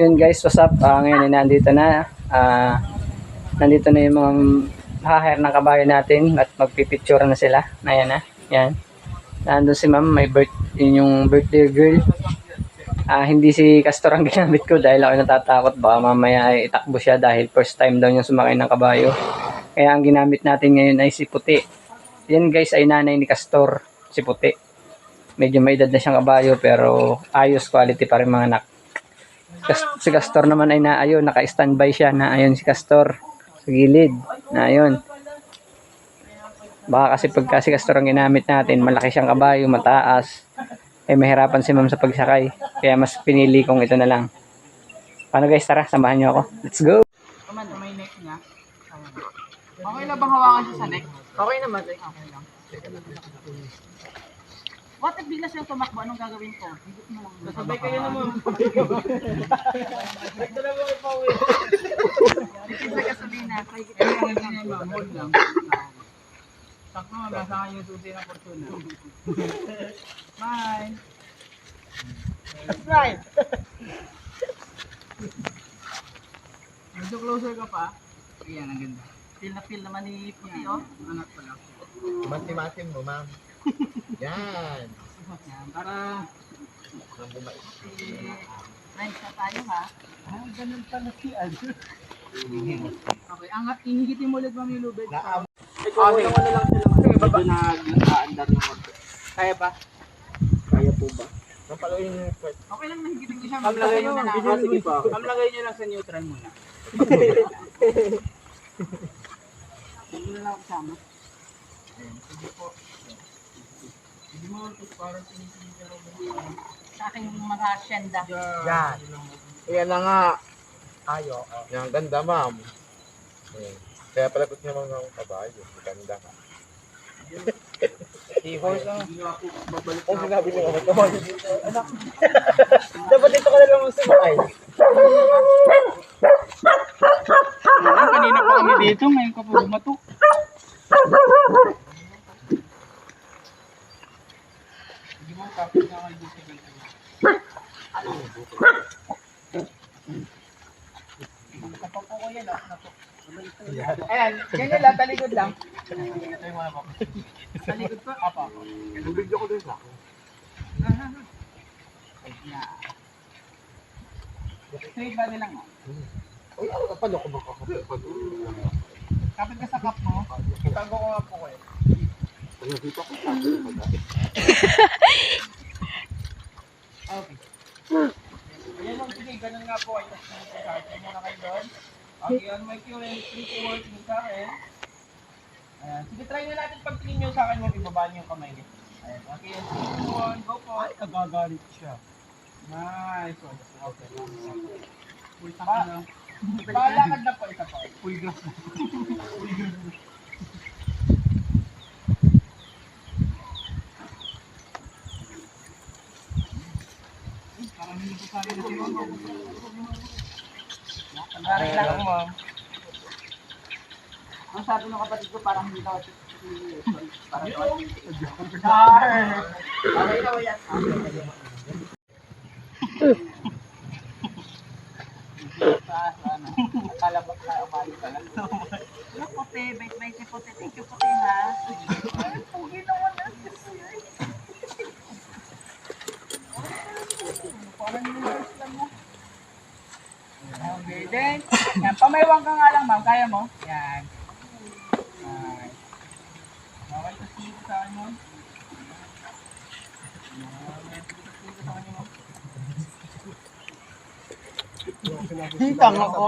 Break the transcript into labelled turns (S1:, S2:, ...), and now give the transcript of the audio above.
S1: Yun guys, what's up? Ah, ngayon ay nandito na. Ah, nandito na yung mga hahire ng kabayo natin at magpipicture na sila. Ayan na. Yan. Nandun si ma'am, may birth, yun yung birthday girl. Ah, hindi si Castor ang ginamit ko dahil ako natatakot. Baka mamaya ay itakbo siya dahil first time daw niya sumakay ng kabayo. Kaya ang ginamit natin ngayon ay si Puti. Yan guys ay nanay ni Castor, si Puti. Medyo may edad na siyang kabayo pero ayos quality pa rin mga anak. Si Castor naman ay na ayun, naka-standby siya na ayun si Castor sa gilid. Na ayun. Baka kasi pagka si Castor ang ginamit natin, malaki siyang kabayo, mataas. Eh mahirapan si ma'am sa pagsakay. Kaya mas pinili kong ito na lang. Paano guys, tara, samahan niyo ako. Let's go!
S2: Naman, may neck niya. Okay lang bang hawakan siya sa neck? Okay naman, eh. Okay lang. What if bigla siyang tumakbo? Anong gagawin ko? Higit mo lang. Kasabay kayo naman. Ito na mo ipawi. Higit sa gasolina. Higit sa gasolina. Hold lang. Sakto, nasa akin yung susi ng fortuna. Bye. That's right. Medyo closer ka pa. Ayan, ang ganda. Feel na feel naman ni Puti, oh. Anak pa lang.
S3: Matim-matim mo, ma'am. Yan.
S2: Yan, para friends na tayo, ha? Ah, ganun pala si Aldo. Okay, angat, ihigitin mo ulit yung lubid.
S3: Naam-
S2: Okay. Ano lang sila. Medyo nag-aandar motor. Kaya pa? Kaya po ba?
S3: Napaluin yung first.
S2: Okay lang, nahigitin ko siya. Ma'am, lagay nyo na. Ah, sige pa. Nyo lang sa neutral muna. Hindi na lang ako kasama. Ayan, sige po. Mo parang ka lang. Sa aking mga asyenda.
S3: Yan. Yan na nga. Ayo. Yan, ganda, ma'am. Yan. Kaya pala gusto niya mga kabayo. Ganda ka.
S2: Horse lang. Hindi ako babalik
S3: Kung sinabi niya kabayo. Anak. Dapat dito ka na lang sumakay.
S2: Ano, kanina pa kami dito, ngayon ka pa bumatok. Hindi mo kapit na kayo dito ganito. Napapo ko yan, ah. Napo. Ayan, ganyan lang, talikod lang. Talikod pa? Apa.
S3: Bibigyan ko din sa akin.
S2: Ayan. Straight body lang, ah.
S3: Uy, ano ka paano ko makakapit?
S2: Kapit ka sa cup mo, itago ko nga po ko eh.
S3: Ano dito ko sa akin?
S2: Okay. Ayan lang, sige, ganun nga po ay Tapos muna kayo doon. Okay, on my cue, and 3 to work yung sa akin. Ayan. Sige, try na natin pagtingin nyo sa akin mo, ibaba niyo yung kamay niyo. Ayan. Okay, 3 to 1, go po. Ay, kagagalit siya. Nice one. Okay. Full tank na. Palakad na po, isa po. Full gas na. Gas na. Parang. Pagkari lang ako, ma'am. Ang sabi ng kapatid ko, parang hindi daw ito. Parang ito. Ba yan? Ano? Akala ba ka umali ka lang?
S4: Ano puti? Bait bait si puti. Thank you puti ha. Ay, pugi naman na.
S2: Parang yung nurse lang mo. Okay, then, yan, pamaywang ka nga lang, ma'am. Kaya mo? Yan. Nice. Bawal ka sige sa akin, ma'am. Tanga ko.